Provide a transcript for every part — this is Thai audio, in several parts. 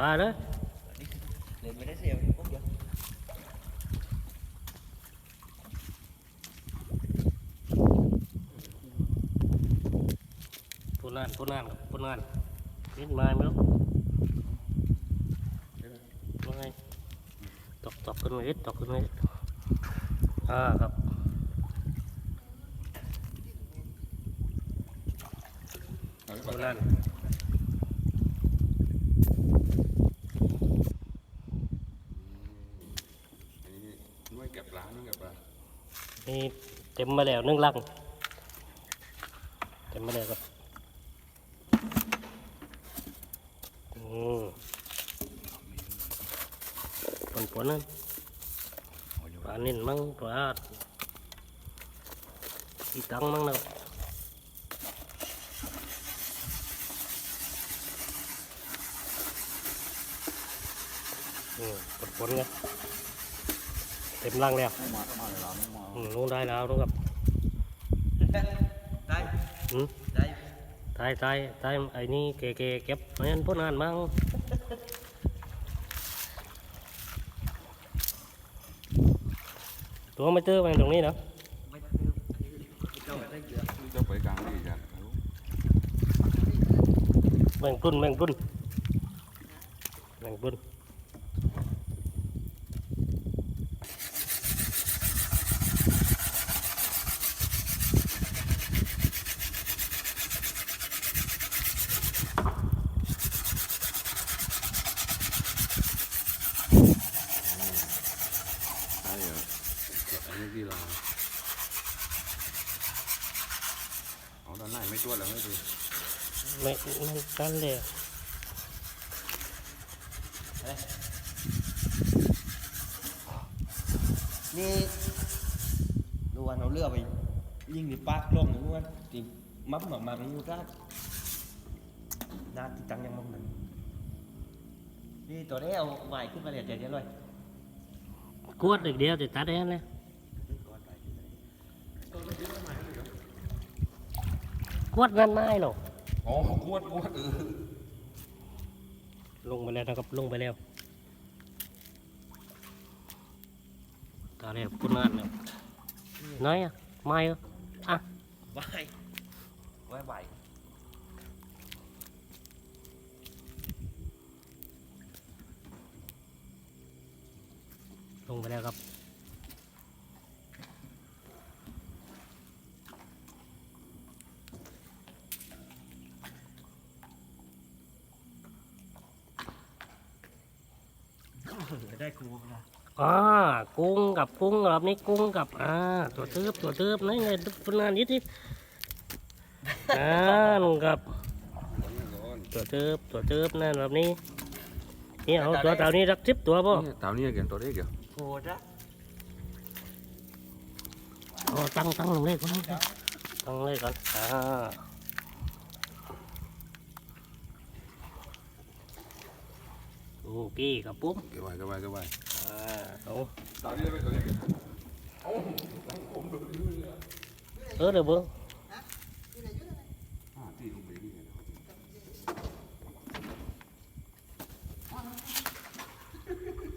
มาเลยเล่นไม่ได้เสียปุ๊บเดียวพูดนานพูดนานพูดนานนิดมาไหมลูกไม่ตกตกขึ้นมาอีกตกขึ้นมาอีกอ่าครับพูดนาน อันนี้ด้วยเก็บร้านนี่เก็บร้าน นี่เต็มมาแล้วนึ่งลังเต็มมาแล้วครับอืมผลผลนั่นปลานิ่นมั่งปลาอีตังมั่งนะครับอืมผลผลกัน เต็มลังแล้วมามาเลยเราไม่มาอืมลงได้แล้วนะครับได้อืมได้ตายตายตายไอ้นี่เกเกเก็บไม่งั้นพูดนานมั้งตัวไม่ตื้อไปตรงนี้เนาะไม่ตื้อเจ้าได้เยอะจะไปกลางดีกันแบ่งปรุนแบ่งปรุนแบ่งปรุน ใช่เหรออันนี้ที่เราเอาด้านในไม่ตัวแล้วไม่ดี ไม่ ไม่กันเลยนี่ดูวันเอาเรือไปยิงในปากลงนึกว่าตีมับหมามาไม่อยู่ได้นาติตังยังมั่งนั้นนี่ตัวนี้เอาไหวขึ้นมาเลยเดี๋ยวเลยกวดอีกเดียวจะตัดเองเลยกวดนั่นไม่หรอก อ๋อขวดขวดเออลงไปแล้วนะครับลงไปแล้วตาเรียบคุณนานแล้วน้อยอะไม่เหรออะไหวไหวไหวลงไปแล้วครับ ได้ครูนะอ่ากุ้งกับกุ้งรอบนี้กุ้งกับอ่าตัวเติบตัวเติบนี่ไงคุณนานนิดนิดอ่านุ่งกับร้อนตัวเติบตัวเติบนั่นรอบนี้นี่เอาตัวเต่านี้รักสิบตัวป่ะนี่ตามนี้เกี่ยตัวเล็กเกี่ยโหดอะอ๋อตั้งตั้งลงเลยก่อนตั้งเลยก่อนอ่า โอเคครับปุ๊บเกี่ยวไว้เกี่ยวไว้เกี่ยวไว้อ่าเอาตามนี้ไปตัวเล็กเออเดี๋ยวเบิ้งอ่าตีลงไปนี่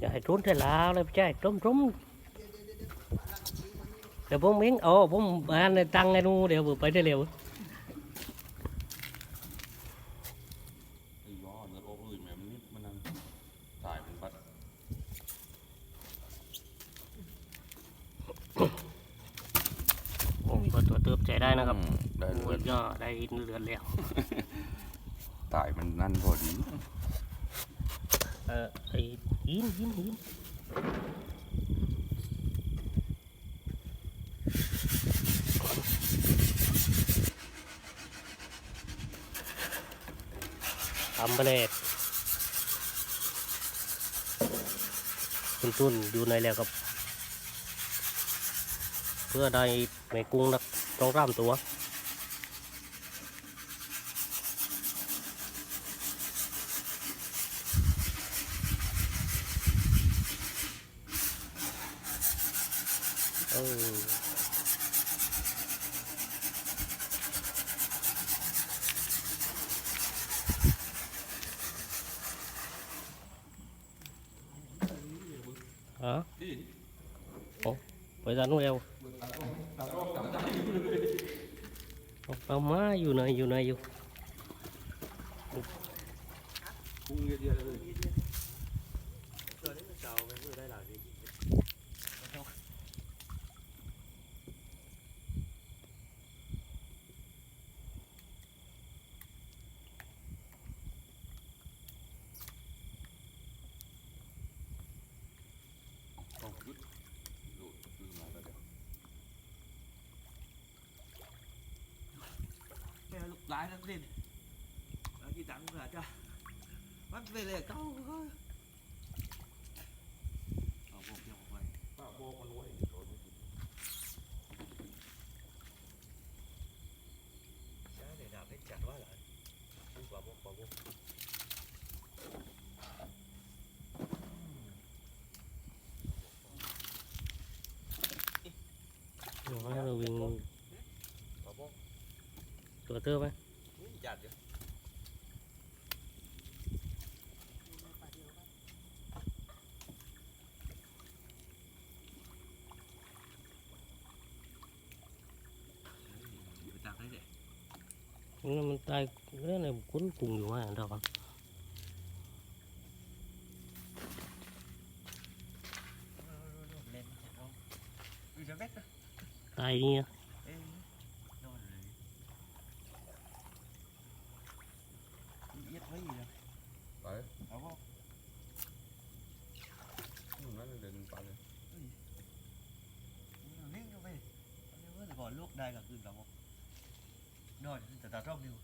อย่าให้ทุนเทลาวเลยใช่ต้มต้มเดี๋ยวผมเองโอ้ผมอ่านในตังไงนู่เดี๋ยวผมไปได้เร็ว ไอ้ย้อนแล้วโอ้ยแม่มันนิดมันนั่งถ่ายเป็นบัด โอ้ตัวตัวเติบใจ ได้นะครับได้โอ้เลืยอดก็ได้เลือนแล้วถ่ายมันนั่นพอดีเออไอ้หินหินหินทำไปเลยตุนตุนๆอยู่ในแล้วครับ เพื่อได้แม่กุ้งนัก ต้องร่ำตัว Oh. Ừ. Hả? Ủa? Vậy ra nó eo ปลามาอยู่ไหนอยู่ไหนอยู่ kêu lục lại nó lên nó chỉ tặng là cho bắt về là câu thôi ở bộ kia một vậy ở bộ con lúa thì rồi. Cái này làm hết chặt quá lại đi vào bộ bộ ตัวเตอร์ป่ะจัดอยู่มันตายเรื่องอะไรคุ้นกุ่งอยู่ว่าดอกครับ tay nha ได้ก็คืนสาวกน้อยแต่ตาชอบนิว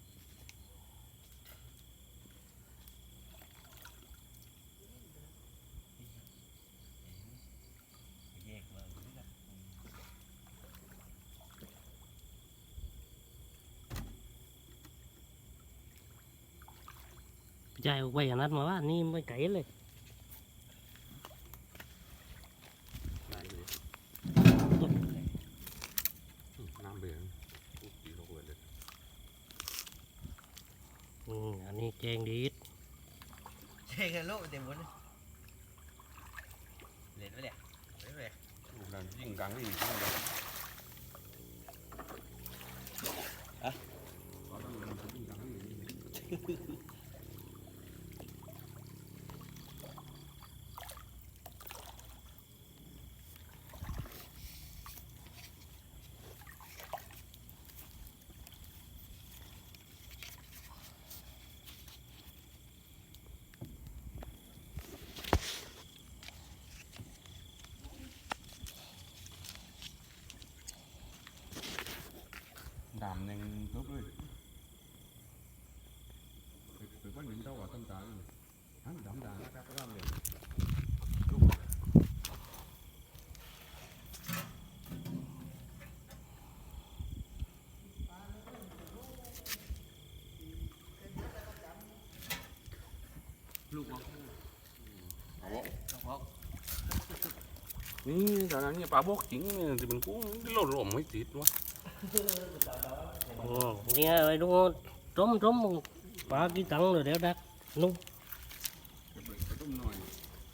แยกเลยนะพี่ชว่านั้มาว่านี่ไม่ไกลเลย đàm nên tốt đi từ có những đâu ở tâm trạng, này Hắn đậm đà, nó ra cái đám liền Lục không? Không. Ini, karena ini pabok cing, di bengkung, di lorong, mesti itu nghe rồi đúng không? Trốn trốn ba cái tấn rồi đéo đắt, nung.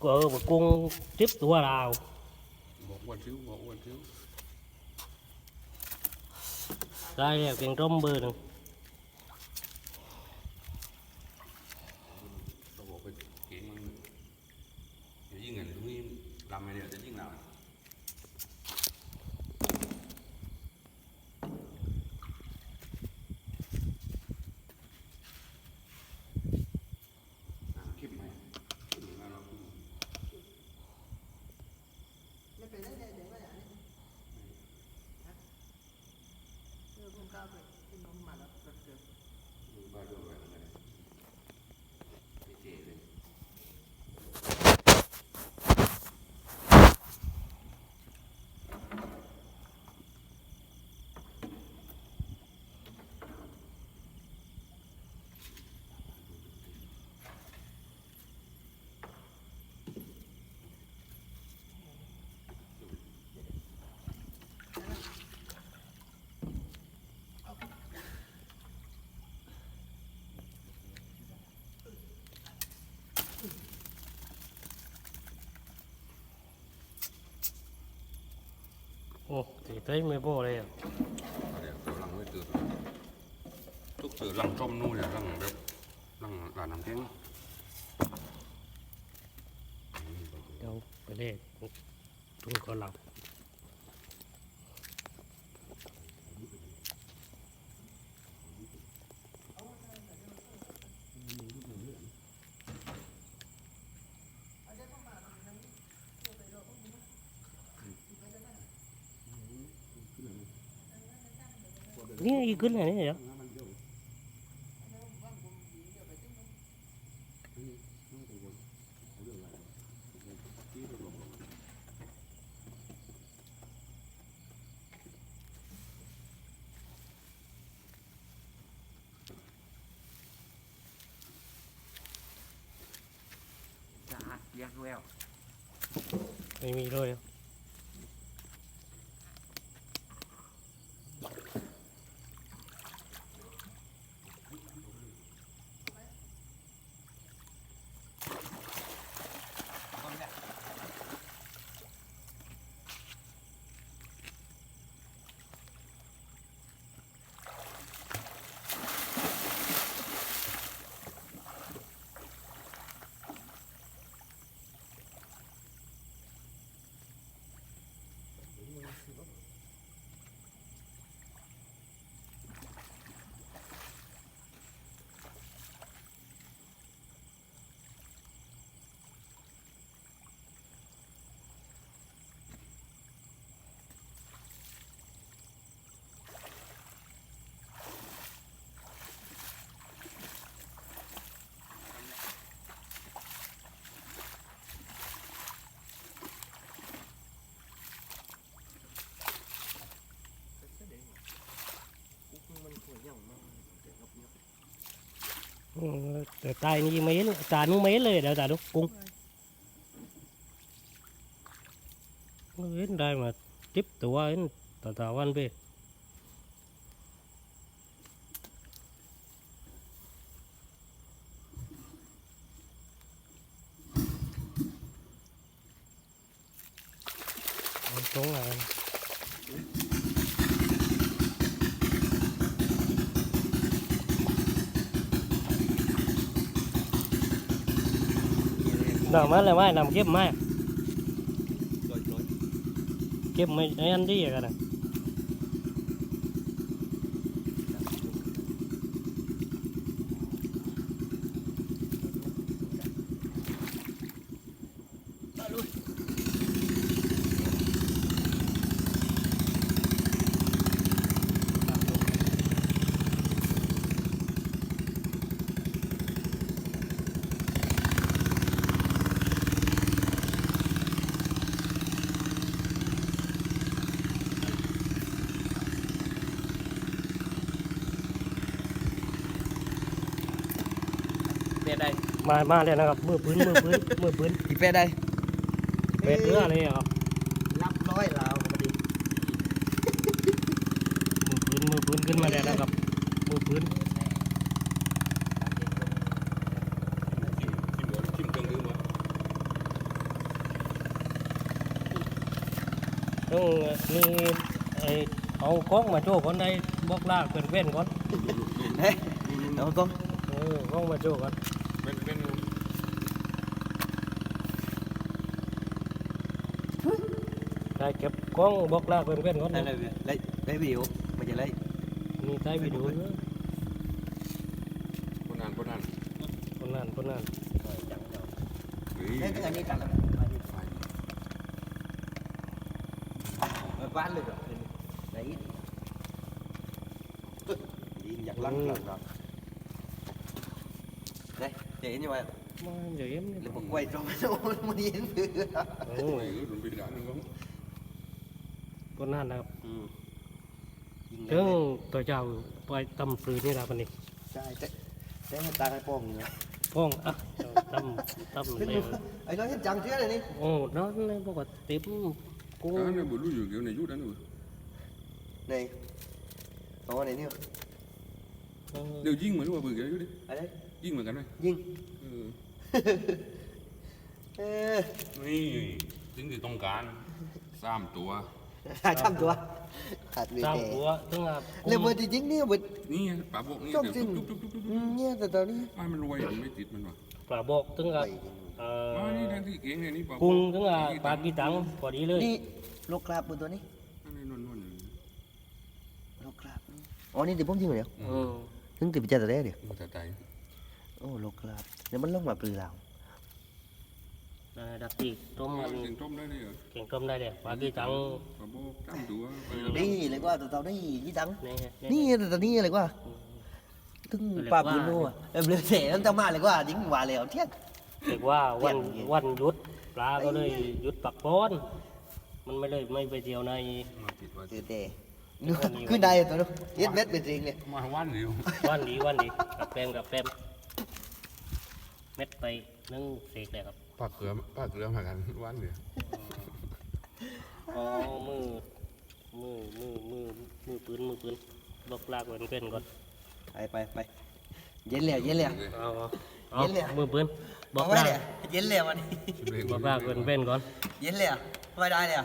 Cờ và con tiếp tua đào một quan thiếu một quan thiếu đây là tiền trống bơ này โอ้ตีเต้ยไม่โบ้เลยอะเดี๋ยวเดี๋ยวหลังไว้เตือนทุกเสือหลังส้มนู่นเนี่ยหลังแบบหลังร้านน้ำแข็งเดี๋ยวไปเล่ทุ่งก็หลับนี่อีกขึ้นไหนเนี่ยจะเรียกแววไม่มีเลยอะ อืม แต่ตายนี่ไม่เห็นจานนู้นไม่เห็นเลยเดี๋ยวจานนู้นกุ้งเห็นได้มาทิปตัวเห็นตาตาวันไปตรงไหน นำมาเลยไหมนำเก็บไหมลอยลอยเก็บไม่ไอ้อันที่กันนะ ดได้มามาเลยนะครับมือปืนมือปืนมือปืนอีเป็ดได้เป็ดเนื้อเลยครับรับร้อยลาวพอดีมือปืนมือปืนขึ้นมาแล้วนะครับมือปืนชิมก่อนชิมเครื่องดื่มวะต้องมีไอ้เอากล้องมาโชว์คนในบอกลากเป็นเว้นก่อนเฮ้ยเอากล้องเออกล้องมาโชว์ก่อน เป็นเป็นได้เก็บกล้องบอกลากเป็นเว้นก่อนได้เลย lấy lấy biểu mày chỉ lấy มีใต้วิดีโอเนอะคนนานคนนานคนนั้นคนนั้นเฮ้ย lấy cái này đi cả là ไฟ Mày bán được rồi đấy đi giặt lăn lần rồi đây chị như vậy มาเดี๋ยวเอ็มเนี่ย là một quay trong nó mới đi đến โอ้โอ้ยหลุด ไปด่านนึงก็คนนั้นนะครับ ừ ถึงตัวเจ้าไปตำปืนนี่ละปันนี้ sai thế thế người ta hay phong nữa พ้องอะตำตำเลย ấy nói hết trắng trước này đi โอ้นั่นเลยบอกว่าเต็มกุ้งการเนี่ยบุรุษอยู่เกี่ยวในยุคนั้นเลย này có này nữa เออเดี๋ยวยิงเหมือนว่าเบื่อเกี่ยวดิ ở đây ยิงเหมือนกันไหม nhìn เออ Ê, นี่ถึงจะต้องการสามตัว ê, ถ่ายทำตัวขาดเลยสร้างแต่หัวถึงอะเลยเบอร์จริงๆเนี่ยเบอร์นี่ไงปลาโบกนี่ชอบเดี๋ยวจริงจุ๊บจุ๊บจุ๊บจุ๊บอืมเนี่ยแต่ตอนนี้ปลามันรวยมันไม่ติดมันว่ะปลาบอกถึงอะเอ่อ๋ออนี่ทางที่เก่งเลยนี่ปลาโบกุ้งถึงอะปลากีตังพอดีเลยนี่โลกราบบนตัวนี้อันนี้นวลๆอยู่โลกราบนี่อ๋อนี่เดี๋ยวผมจริงเหรอเดี๋ยวอืมถึงติดไปเจอแต่แรกเดี๋ยว มันจะใจ โอ้โลกราบเดี๋ยวมันลงมาปลือเราได้ดักตีต้มปลามันเก่งต้มได้เลยเหรอเก่งต้มได้เลยปลากีตังปลาโบกตั้งตัวไปแล้วนี่เลยว่าตัวเต่านี่ยี่ตัง นี่ไงนี่แต่ตอนนี้เลยว่าถึงปลาปืนโน่อะเอ็มเลือเสียตั้งแต่มาเลยว่ายิงว่าแล้วเที่ยง เรียกว่าวันเที่ยงวันหยุดปลาก็เลยหยุดปักป้อนมันไม่เลยไม่ไปเที่ยวในมาติดว่าเตือแต่ขึ้นได้ตัวนู้นเย็ดเม็ดเป็นจริงเลยมาวันเดียววันดีวันดีกับแปมกับแปม เม็ดไปนึ่งเสกเลยครับปลาเกลือปลาเกลือมากันวันเดียวอ๋อมือมือมือมือมือปืนมือปืนบอกลากเว้นเป็นก่อนไปไปไปเย็นแล้วเย็นแล้วเอาเอาเอาเย็นเลยมือปืนบอกไว้ลากเลยเย็นแล้ววันนี้ชิมเองบอกลากเว้นเป็นก่อนเย็นแล้วไม่ได้เลย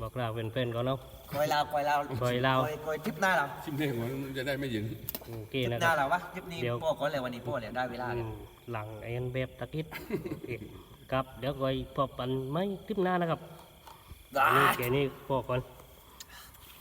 บอกลากเว้นเป็นก่อนเนาะคอยลาวคอยลาวคอยลาวคอยทริปหน้าเราชิมเองมันจะได้ไม่เย็นโอเคทริปนะหคน้ารับเราวะทริปนี้เดี๋ยวพ่อก่อนเลยวันนี้พ่อเลยได้เวลาอืแล้วม หลังไอ้นันแบบตะกิดโอเคครับเดี๋ยวคอยพบกันไหมคลิปหน้านะครับได้อันนี้แค่นี้พอก่อน